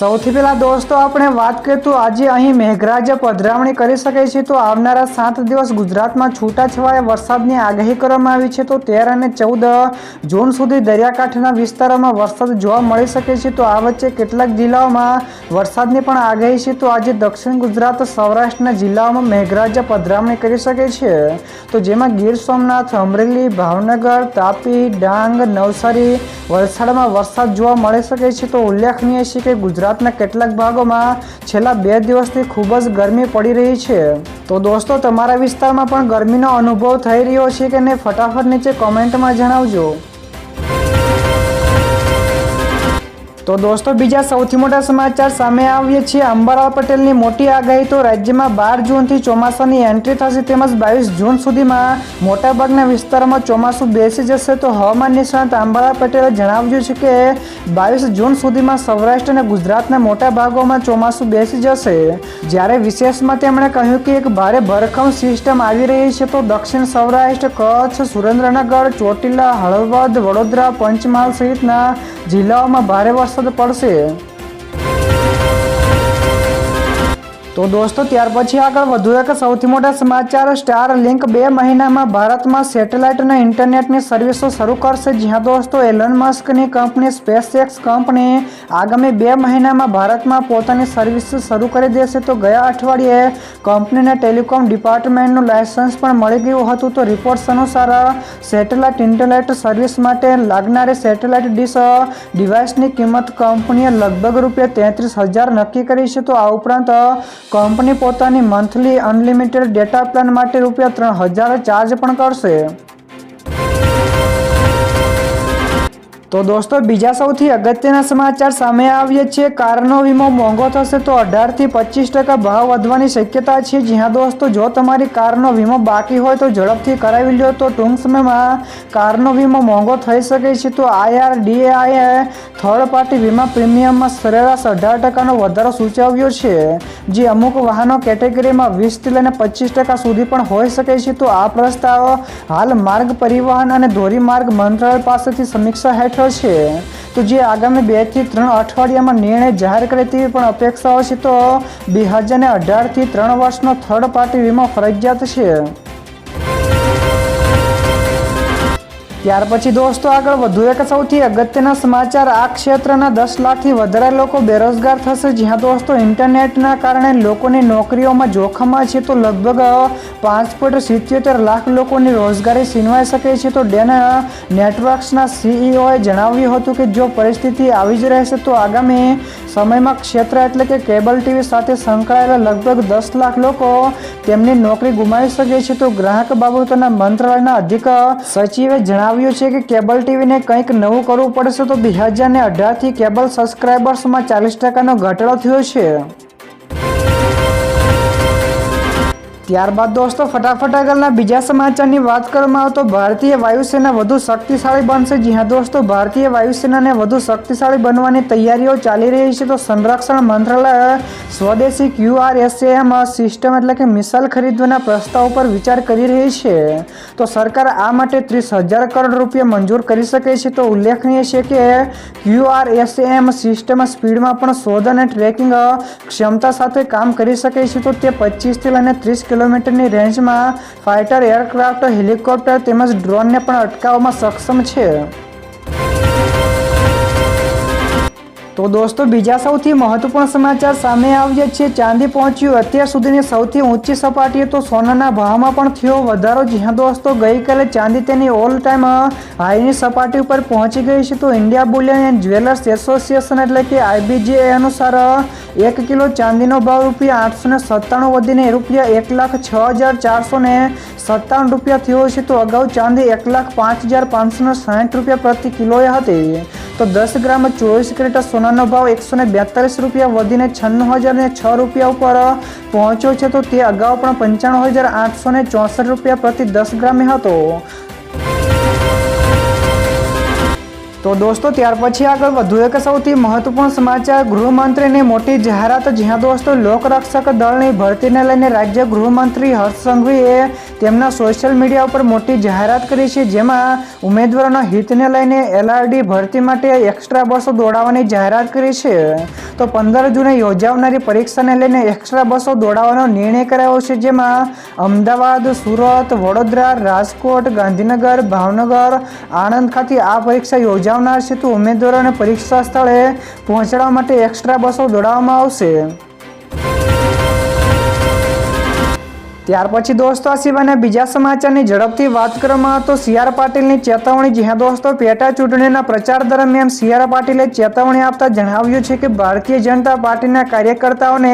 સૌથી પહેલા દોસ્તો, આપણે વાત કરીએ તો આજે અહીં મેઘરાજા પધરામણી કરી શકે છે તો આવનારા સાત દિવસ ગુજરાતમાં છૂટાછવાયા વરસાદની આગાહી કરવામાં આવી છે તો તેર અને ચૌદ જૂન સુધી દરિયાકાંઠાના વિસ્તારોમાં વરસાદ જોવા મળી શકે છે તો આ વચ્ચે કેટલાક જિલ્લાઓમાં વરસાદની પણ આગાહી છે તો આજે દક્ષિણ ગુજરાત, સૌરાષ્ટ્રના જિલ્લાઓમાં મેઘરાજા પધરામણી કરી શકે છે તો જેમાં ગીર સોમનાથ, અમરેલી, ભાવનગર, તાપી, ડાંગ, નવસારી વલસાડમાં વરસાદ જોવા મળી શકે છે તો ઉલ્લેખનીય છે કે ગુજરાતના કેટલાક ભાગોમાં છેલ્લા બે દિવસથી ખૂબ જ ગરમી પડી રહી છે. તો દોસ્તો, તમારા વિસ્તારમાં પણ ગરમીનો અનુભવ થઈ રહ્યો છે કે નહીં? ફટાફટ નીચે કોમેન્ટમાં જણાવજો. તો દોસ્તો, બીજા સૌથી મોટા સમાચાર સામે આવીએ છીએ. અંબાલાલ પટેલની મોટી આગાહી તો રાજ્યમાં બાર જૂનથી ચોમાસાની એન્ટ્રી થશે તેમજ બાવીસ જૂન સુધીમાં મોટાભાગના વિસ્તારોમાં ચોમાસું બેસી જશે. તો હવામાન નિષ્ણાત અંબાલાલ પટેલે જણાવ્યું છે કે બાવીસ જૂન સુધીમાં સૌરાષ્ટ્ર અને ગુજરાતના મોટા ભાગોમાં ચોમાસું બેસી જશે. જ્યારે વિશેષમાં તેમણે કહ્યું કે એક ભારે ભરખમ સિસ્ટમ આવી રહી છે, તો દક્ષિણ સૌરાષ્ટ્ર, કચ્છ, સુરેન્દ્રનગર, ચોટીલા, હળવદ, વડોદરા, પંચમહાલ સહિતના જિલ્લાઓમાં ભારે વરસાદ પડશે તો દોસ્તો, ત્યાર પછી આગળ વધુ એક સૌથી મોટા સમાચાર. સ્ટાર લિંક બે મહિનામાં ભારતમાં સેટેલાઇટ અને ઇન્ટરનેટની સર્વિસો શરૂ કરશે. જ્યાં દોસ્તો, એલન મસ્કની કંપની સ્પેસએક્સ કંપની આગામી બે મહિનામાં ભારતમાં પોતાની સર્વિસ શરૂ કરી દેશે. તો ગયા અઠવાડિયે કંપનીને ટેલિકોમ ડિપાર્ટમેન્ટનું લાયસન્સ પણ મળી ગયું હતું. તો રિપોર્ટ્સ અનુસાર, સેટેલાઇટ ઇન્ટરનેટ સર્વિસ માટે લાગનારી સેટેલાઇટ ડીશ ડિવાઇસની કિંમત કંપનીએ લગભગ રૂપિયા તેત્રીસ હજાર નક્કી કરી છે. તો આ ઉપરાંત કંપની પોતાની મંથલી અનલિમિટેડ ડેટા પ્લાન માટે રૂપિયા ત્રણ હજાર ચાર્જ પણ કરશે. તો દોસ્તો, બીજા સૌથી અગત્યના સમાચાર સામે આવીએ છીએ. કારનો વીમો મોંઘો થશે તો અઢારથી પચીસ ટકા ભાવ વધવાની શક્યતા છે. જ્યાં દોસ્તો, જો તમારી કારનો વીમો બાકી હોય તો ઝડપથી કરાવી લો તો ટૂંક સમયમાં કારનો વીમો મોંઘો થઈ શકે છે. તો આઈઆરડીએઆઈએ થર્ડ પાર્ટી વીમા પ્રીમિયમમાં સરેરાશ અઢાર ટકાનો વધારો સૂચવ્યો છે. જે અમુક વાહનો કેટેગરીમાં વીસથી લઈને પચીસ ટકા સુધી પણ હોઈ શકે છે. તો આ પ્રસ્તાવ હાલ માર્ગ પરિવહન અને ધોરીમાર્ગ મંત્રાલય પાસેથી સમીક્ષા હેઠળ છે. તો જે આગામી બેથી ત્રણ અઠવાડિયામાં નિર્ણય જાહેર કરે તેવી પણ અપેક્ષાઓ છે તો બે હજાર અઢારથી ત્રણ વર્ષનો થર્ડ પાર્ટી વીમો ફરજિયાત છે. ત્યાર પછી દોસ્તો આગળ વધુ એક સૌથી અગત્યના સમાચાર. આ ક્ષેત્રના દસ લાખથી વધારે લોકો બેરોજગાર થશે. જ્યાં દોસ્તો ઇન્ટરનેટના કારણે લોકોની નોકરીઓમાં જોખમમાં છે તો લગભગ પાંચ પોઈન્ટ સિત્યોતેર લાખ લોકોની રોજગારી છીનવાઈ શકે છે. તો ડેન નેટવર્ક્સના સીઈઓએ જણાવ્યું હતું કે જો પરિસ્થિતિ આવી જ રહેશે તો આગામી સમયમાં ક્ષેત્ર એટલે કે કેબલ ટીવી સાથે સંકળાયેલા લગભગ દસ લાખ લોકો તેમની નોકરી ગુમાવી શકે છે. તો ગ્રાહક બાબતોના મંત્રાલયના અધિક સચિવે જણાવ્યું છે કે કેબલ ટીવીને કંઈક નવું કરવું પડશે તો બે હજાર ને અઢારથી કેબલ સબસ્ક્રાઇબર્સમાં ચાલીસ ટકાનો ઘટાડો થયો છે. ત્યારબાદ દોસ્તો, ફટાફટ આગળના બીજા સમાચારની વાત કરવામાં આવે તો ભારતીય વાયુસેના વધુ શક્તિશાળી બનશે. જ્યાં દોસ્તો, ભારતીય વાયુસેનાને વધુ શક્તિશાળી બનવાની તૈયારીઓ ચાલી રહી છે. તો સંરક્ષણ મંત્રાલય સ્વદેશી ક્યુઆરએસએમ સિસ્ટમ એટલે કે મિસાઇલ ખરીદવાના પ્રસ્તાવ પર વિચાર કરી રહી છે. તો સરકાર આ માટે ત્રીસ હજાર કરોડ રૂપિયા મંજૂર કરી શકે છે. તો ઉલ્લેખનીય છે કે ક્યુઆરએસએમ સિસ્ટમ સ્પીડમાં પણ શોધ અને ટ્રેકિંગ ક્ષમતા સાથે કામ કરી શકે છે. તો તે પચીસથી લઈને ત્રીસ કિલોમીટરની રેન્જમાં ફાઇટર એરક્રાફ્ટ હેલિકોપ્ટર તેમજ ડ્રોનને પણ અટકાવવામાં સક્ષમ છે. તો દોસ્તો, બીજા સૌથી મહત્વપૂર્ણ સમાચાર સામે આવ્યા છે. ચાંદી પહોંચ્યું. અત્યાર સુધીની સૌથી ઊંચી સપાટીએ તો સોનાના ભાવમાં પણ થયો વધારો. જ્યાં દોસ્તો, ગઈકાલે ચાંદી તેની ઓલ ટાઈમ હાઈની સપાટી ઉપર પહોંચી ગઈ છે. તો India bullion and jewellers association એટલે કે આઈબીજે અનુસાર એક કિલો ચાંદીનો ભાવ રૂપિયા આઠસો ને સત્તાણું વધીને રૂપિયા એક લાખ છ હજાર ચારસો ને સત્તાવન રૂપિયા થયો છે. તો અગાઉ ચાંદી એક લાખ પાંચ હજાર પાંચસો ને સાઠ રૂપિયા પ્રતિ કિલોએ હતી. તો દસ ગ્રામ ચોવીસ કેરેટ સોનાનો ભાવ એકસો ને બેતાલીસ રૂપિયા વધીને છન્નું હજાર ને છ રૂપિયા ઉપર પહોંચ્યો છે. તો તે અગાઉ પણ પંચાણું હજાર આઠસો ને ચોસઠ રૂપિયા પ્રતિ દસ ગ્રામે હતો. તો દોસ્તો, ત્યાર પછી આગળ વધુ એક સૌથી મહત્વપૂર્ણ સમાચાર ગૃહમંત્રીની મોટી જાહેરાત, જ્યાં દોસ્તો લોકરક્ષક દળની ભરતીને લઈને રાજ્ય ગૃહમંત્રી હર્ષ સંઘવીએ તેમના સોશિયલ મીડિયા ઉપર મોટી જાહેરાત કરી છે, જેમાં ઉમેદવારોના હિતને લઈને એલઆરડી ભરતી માટે એક્સ્ટ્રા બસો દોડાવવાની જાહેરાત કરી છે. તો પંદર જૂને યોજાનારી પરીક્ષાને લઈને એક્સ્ટ્રા બસો દોડાવવાનો નિર્ણય કરાયો છે, જેમાં અમદાવાદ, સુરત, વડોદરા, રાજકોટ, ગાંધીનગર, ભાવનગર, આણંદ ખાતે આ પરીક્ષા યોજાનાર છે તો ઉમેદવારોને પરીક્ષા સ્થળે પહોંચાડવા માટે એક્સ્ટ્રા બસો દોડાવવામાં આવશે. ત્યાર પછી દોસ્તો આ સિવાયના બીજા સમાચારની ઝડપથી વાત કરવામાં તો સી આર પાટીલની ચેતવણી જ્યાં દોસ્તો પેટા ચૂંટણીના પ્રચાર દરમિયાન સી આર પાટીલે ચેતવણી આપતા જણાવ્યું છે કે ભારતીય જનતા પાર્ટીના કાર્યકર્તાઓને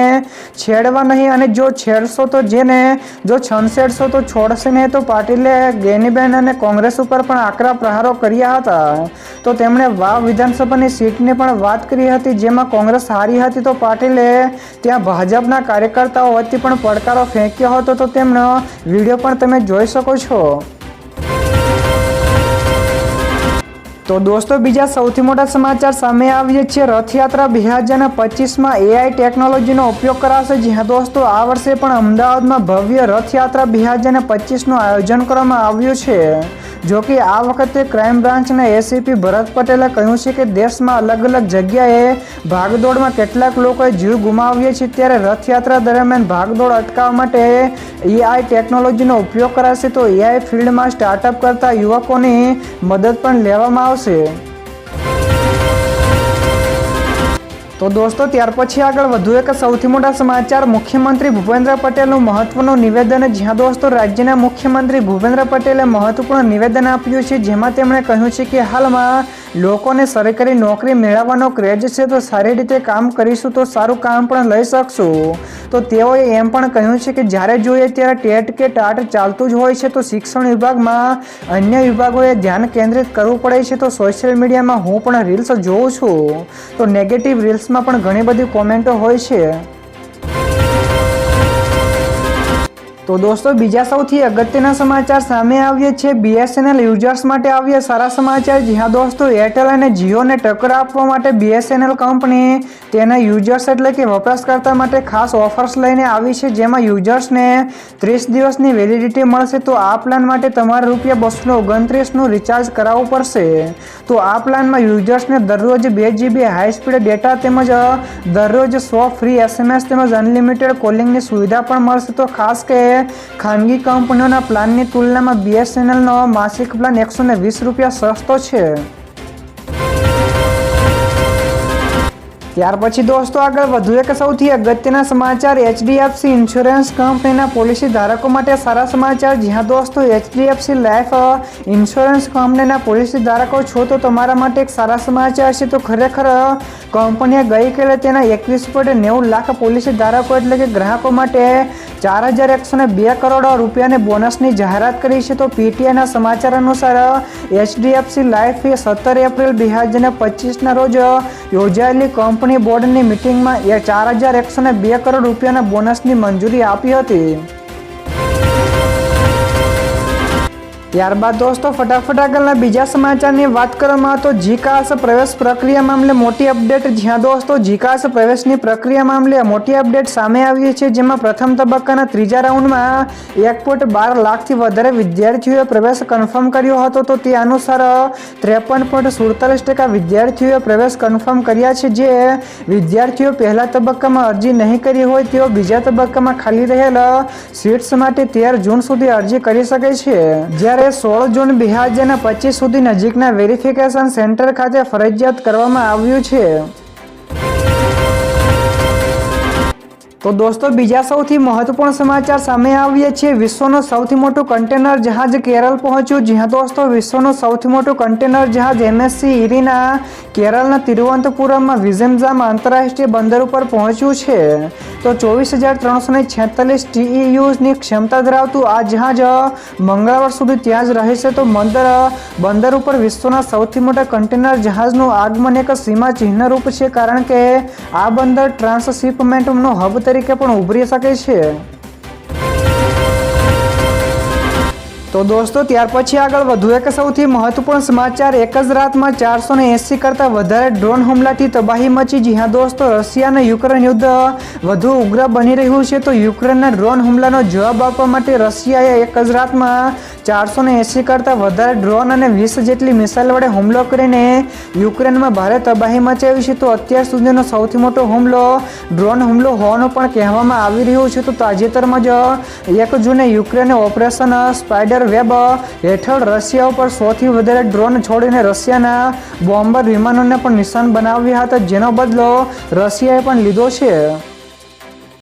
છેડવા નહીં અને જો છેડશો તો જેને, જો છંછેડશો તો છોડશે નહીં તો પાટીલે ગેનીબેન અને કોંગ્રેસ ઉપર પણ આકરા પ્રહારો કર્યા હતા. તો તેમણે વાવ વિધાનસભાની સીટની પણ વાત કરી હતી જેમાં કોંગ્રેસ હારી હતી તો પાટીલે ત્યાં ભાજપના કાર્યકર્તાઓ વચ્ચે પણ પડકારો ફેંક્યો હતો તો તેમનો વીડિયો પણ તમે જોઈ શકો છો. તો દોસ્તો, બીજા સૌથી મોટા સમાચાર સામે આવીએ છીએ. રથયાત્રા બે હજાર પચીસમાં એઆઈ ટેકનોલોજીનો ઉપયોગ કરાશે. જ્યાં દોસ્તો, આ વર્ષે પણ અમદાવાદમાં ભવ્ય રથયાત્રા બે હજાર પચીસનું આયોજન કરવામાં આવ્યું છે. જો કે આ વખતે ક્રાઇમ બ્રાન્ચના એસીપી ભરત પટેલે કહ્યું છે કે દેશમાં અલગ અલગ જગ્યાએ ભાગદોડમાં કેટલાક લોકોએ જીવ ગુમાવ્યા છે. ત્યારે રથયાત્રા દરમિયાન ભાગદોડ અટકાવવા માટે એઆઈ ટેકનોલોજીનો ઉપયોગ કરાશે. તો એઆઈ ફિલ્ડમાં સ્ટાર્ટઅપ કરતા યુવકોની મદદ પણ લેવામાં આવશે. તો દોસ્તો, ત્યાર પછી આગળ વધુ એક સૌથી મોટા સમાચાર. મુખ્યમંત્રી ભૂપેન્દ્ર પટેલનું મહત્વનું નિવેદન જ્યાં દોસ્તો, રાજ્યના મુખ્યમંત્રી ભૂપેન્દ્ર પટેલે મહત્વપૂર્ણ નિવેદન આપ્યું છે, જેમાં તેમણે કહ્યું છે કે હાલમાં લોકોને સરકારી નોકરી મેળવવાનો ક્રેજ છે તો સારી રીતે કામ કરીશું તો સારું કામ પણ લઈ શકશું. તો તેઓએ એમ પણ કહ્યું છે કે જ્યારે જોઈએ ત્યારે ટેટ કે ટાટ ચાલતું જ હોય છે તો શિક્ષણ વિભાગમાં અન્ય વિભાગોએ ધ્યાન કેન્દ્રિત કરવું પડે છે તો સોશિયલ મીડિયામાં હું પણ રીલ્સ જોઉં છું. તો નેગેટિવ રીલ્સમાં પણ ઘણી બધી કોમેન્ટો હોય છે. તો દોસ્તો, બીજા સૌથી અગત્યના સમાચાર સામે આવીએ છે. બીએસએનએલ યુઝર્સ માટે આવ્યા સારા સમાચાર. જ્યાં દોસ્તો એરટેલ અને જીઓને ટક્કર આપવા માટે બીએસએનએલ કંપની તેના યુઝર્સ એટલે કે વપરાશકર્તા માટે ખાસ ઓફર્સ લઈને આવી છે, જેમાં યુઝર્સને ત્રીસ દિવસની વેલિડિટી મળશે. તો આ પ્લાન માટે તમારે રૂપિયા બસો ઓગણત્રીસનું રિચાર્જ કરાવવું પડશે. તો આ પ્લાનમાં યુઝર્સને દરરોજ બે જીબી હાઈ સ્પીડ ડેટા તેમજ દરરોજ સો ફ્રી એસએમએસ તેમજ અનલિમિટેડ કોલિંગની સુવિધા પણ મળશે. તો ખાસ કે ખાનગી કંપનીઓના પ્લાનની તુલનામાં બીએસએનએલનો માસિક પ્લાન એકસો વીસ રૂપિયા સસ્તો છે. ત્યાર પછી દોસ્તો આગળ વધુ એક સૌથી અગત્યના સમાચાર, એચડીએફસી ઇન્સ્યોરન્સ કંપનીના પોલિસી ધારકો માટે સારા સમાચાર. જ્યાં દોસ્તો, એચડીએફસી લાઈફ ઇન્સ્યોરન્સ કંપનીના પોલિસી ધારકો છો તો તમારા માટે એક સારા સમાચાર છે. તો ખરેખર કંપનીએ ગઈકાલે તેના એકવીસ પોઈન્ટ નેવું લાખ પોલિસી ધારકો એટલે કે ગ્રાહકો માટે ચાર હજાર એકસો ને બે કરોડ રૂપિયાની બોનસની જાહેરાત કરી છે. તો પીટીઆઈના સમાચાર અનુસાર એચડીએફસી લાઈફે સત્તર એપ્રિલ બે હજાર પચીસના રોજ યોજાયેલી કંપની બોર્ડની મિટિંગમાં એ ચાર હજાર એકસો ને બે કરોડ રૂપિયાના બોનસની મંજૂરી આપી હતી. ત્યારબાદ દોસ્તો, ફટાફટ આગળના બીજા સમાચારની વાત કરવામાં તો જીકાસ પ્રવેશ પ્રક્રિયા મામલે મોટી અપડેટ. જ્યાં દોસ્તો, જીકાસ પ્રવેશની પ્રક્રિયા મામલે મોટી અપડેટ સામે આવી છે, જેમાં પ્રથમ તબક્કાના ત્રીજા રાઉન્ડમાં એક પોઈન્ટ બાર લાખથી વધારે વિદ્યાર્થીઓએ પ્રવેશ કન્ફર્મ કર્યો હતો. તો તે અનુસાર ત્રેપન પોઈન્ટ સુડતાલીસ ટકા વિદ્યાર્થીઓએ પ્રવેશ કન્ફર્મ કર્યા છે. જે વિદ્યાર્થીઓ પહેલા તબક્કામાં અરજી નહીં કરી હોય, તેઓ બીજા તબક્કામાં ખાલી રહેલ સીટ્સ માટે તેર જૂન સુધી અરજી કરી શકે છે. જ્યારે સોળ જૂન બે હજાર પચીસ સુધી નજીકના વેરિફિકેશન સેન્ટર ખાતે ફરજિયાત કરવામાં આવ્યું છે. તો દોસ્તો, બીજા સૌથી મહત્વપૂર્ણ સમાચાર સામે આવીએ છીએ. વિશ્વનું સૌથી મોટું કન્ટેનર જહાજ કેરળ પહોંચ્યું, જ્યાં દોસ્તો, વિશ્વનું સૌથી મોટું કન્ટેનર જહાજ એમએસસી ઇરીના કેરળના તિરુવનંતપુરમમાં વિઝેમઝામ આંતરરાષ્ટ્રીય બંદર ઉપર પહોંચ્યું છે. તો ચોવીસ હજાર ત્રણસો ને છેતાલીસ ટીઈયુની ક્ષમતા ધરાવતું આ જહાજ મંગળવાર સુધી ત્યાં જ રહેશે. તો બંદર બંદર ઉપર વિશ્વના સૌથી મોટા કન્ટેનર જહાજનું આગમન એક સીમા ચિહ્નરૂપ છે, કારણ કે આ બંદર ટ્રાન્સશિપમેન્ટનો હબ તરીકે પણ ઉભરી શકે છે. તો દોસ્તો, ત્યાર પછી આગળ વધુ એક સૌથી મહત્વપૂર્ણ સમાચાર. એક જ રાતમાં ચારસો ને એંસી કરતાં વધારે ડ્રોન હુમલાથી તબાહી મચી. જી હા દોસ્તો, રશિયા અને યુક્રેન યુદ્ધ વધુ ઉગ્ર બની રહ્યું છે. તો યુક્રેનના ડ્રોન હુમલાનો જવાબ આપવા માટે રશિયાએ એક જ રાતમાં ચારસો ને એંસી કરતાં વધારે ડ્રોન અને વીસ જેટલી મિસાઇલ વડે હુમલો કરીને યુક્રેનમાં ભારે તબાહી મચાવી છે. તો અત્યાર સુધીનો સૌથી મોટો હુમલો, ડ્રોન હુમલો હોવાનું પણ કહેવામાં આવી રહ્યું છે. તો તાજેતરમાં જ એક જૂને યુક્રેને ઓપરેશન સ્પાઈડર વેબ હેઠળ રશિયા ઉપર સૌથી વધારે ડ્રોન છોડીને રશિયાના બોમ્બર વિમાનોને પણ નિશાન બનાવ્યા હતા, જેનો બદલો રશિયાએ પણ લીધો છે.